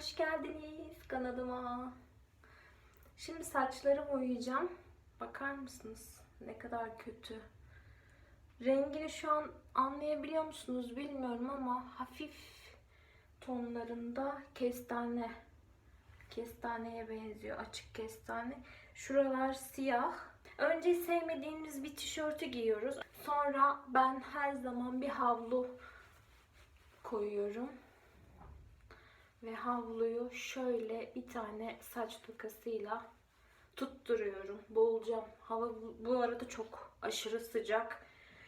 hoş geldiniz kanalıma. Şimdi saçları boyayacağım. Bakar mısınız? Ne kadar kötü. Rengini şu an anlayabiliyor musunuz bilmiyorum ama hafif tonlarında kestane. Kestaneye benziyor. Açık kestane. Şuralar siyah. Önce sevmediğimiz bir tişörtü giyiyoruz. Sonra ben her zaman bir havlu koyuyorum. Ve havluyu şöyle bir tane saç tokasıyla tutturuyorum. Boğulacağım. Hava bu- arada çok aşırı sıcak.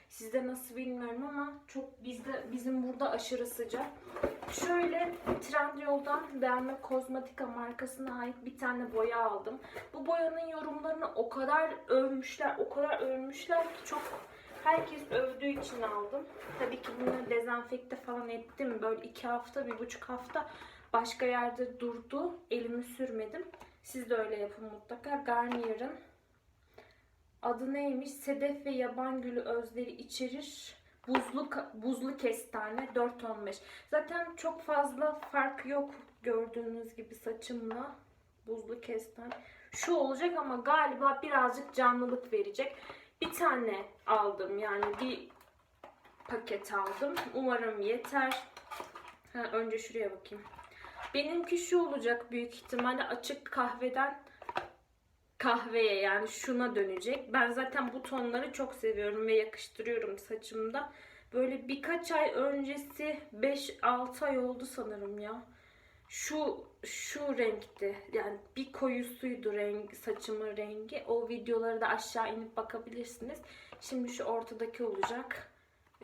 Sizde nasıl bilmiyorum ama çok bizde bizim burada aşırı sıcak. Şöyle Trendyol'dan Derme Kozmetika markasına ait bir tane boya aldım. Bu boyanın yorumlarını o kadar övmüşler, o kadar övmüşler ki çok herkes övdüğü için aldım. Tabii ki bunu dezenfekte falan ettim. Böyle iki hafta, bir buçuk hafta başka yerde durdu. Elimi sürmedim. Siz de öyle yapın mutlaka. Garnier'ın adı neymiş? Sedef ve yaban gülü özleri içerir. Buzlu buzlu kestane 4.15. Zaten çok fazla fark yok gördüğünüz gibi saçımla. Buzlu kestane. Şu olacak ama galiba birazcık canlılık verecek. Bir tane aldım yani bir paket aldım. Umarım yeter. Ha, önce şuraya bakayım. Benimki şu olacak büyük ihtimalle açık kahveden kahveye yani şuna dönecek. Ben zaten bu tonları çok seviyorum ve yakıştırıyorum saçımda. Böyle birkaç ay öncesi 5-6 ay oldu sanırım ya. Şu şu renkti. Yani bir koyusuydu renk saçımın rengi. O videoları da aşağı inip bakabilirsiniz. Şimdi şu ortadaki olacak.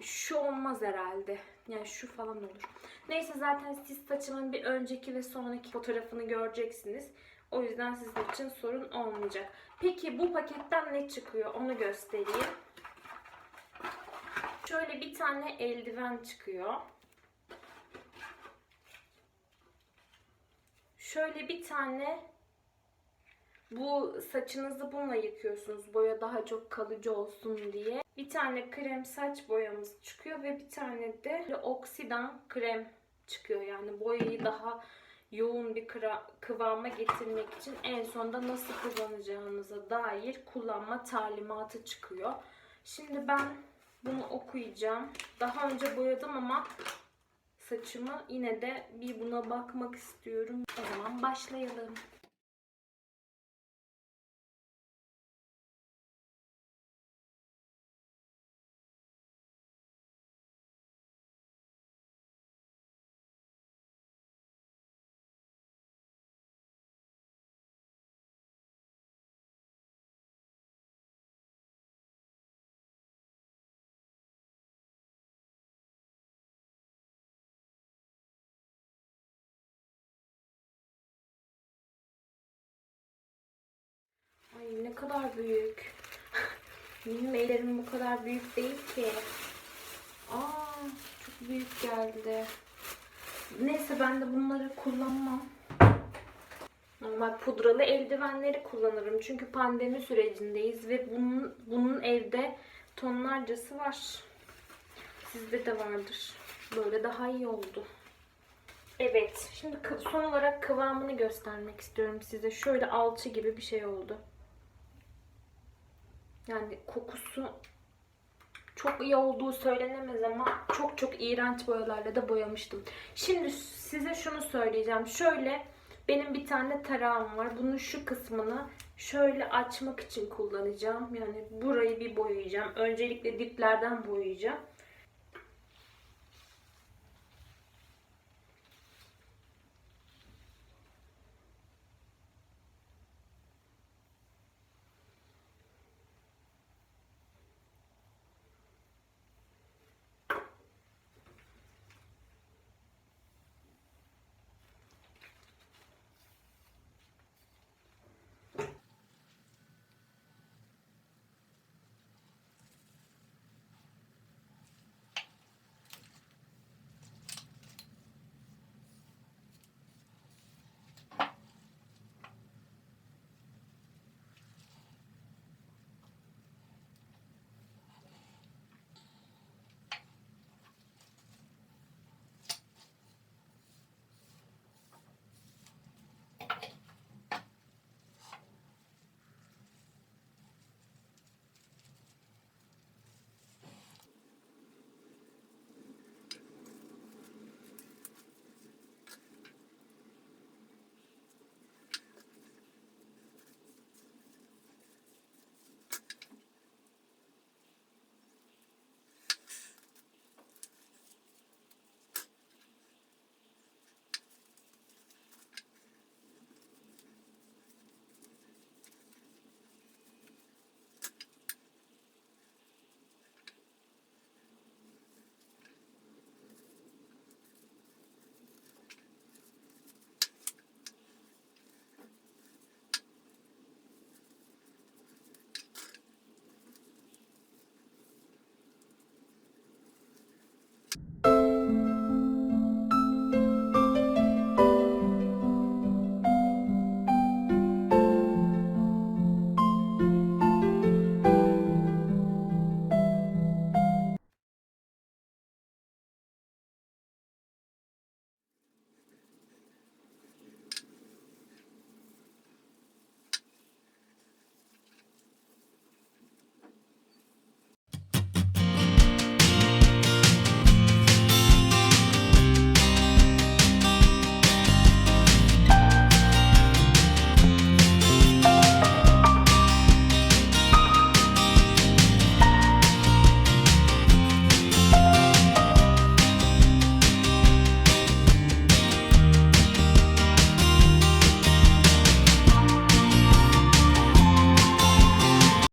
Şu olmaz herhalde. Yani şu falan olur. Neyse zaten siz saçımın bir önceki ve sonraki fotoğrafını göreceksiniz. O yüzden sizin için sorun olmayacak. Peki bu paketten ne çıkıyor onu göstereyim. Şöyle bir tane eldiven çıkıyor. Şöyle bir tane bu saçınızı bununla yıkıyorsunuz boya daha çok kalıcı olsun diye. Bir tane krem saç boyamız çıkıyor ve bir tane de oksidan krem çıkıyor. Yani boyayı daha yoğun bir kıvama getirmek için en sonda nasıl kullanacağınıza dair kullanma talimatı çıkıyor. Şimdi ben bunu okuyacağım. Daha önce boyadım ama saçımı yine de bir buna bakmak istiyorum. O zaman başlayalım. Ne kadar büyük. Benim ellerim bu kadar büyük değil ki. Aa çok büyük geldi. Neyse ben de bunları kullanmam. Normal pudralı eldivenleri kullanırım. Çünkü pandemi sürecindeyiz ve bunun, bunun evde tonlarcası var. Sizde de vardır. Böyle daha iyi oldu. Evet. Şimdi son olarak kıvamını göstermek istiyorum size. Şöyle alçı gibi bir şey oldu. Yani kokusu çok iyi olduğu söylenemez ama çok çok iğrenç boyalarla da boyamıştım. Şimdi size şunu söyleyeceğim. Şöyle benim bir tane tarağım var. Bunun şu kısmını şöyle açmak için kullanacağım. Yani burayı bir boyayacağım. Öncelikle diplerden boyayacağım.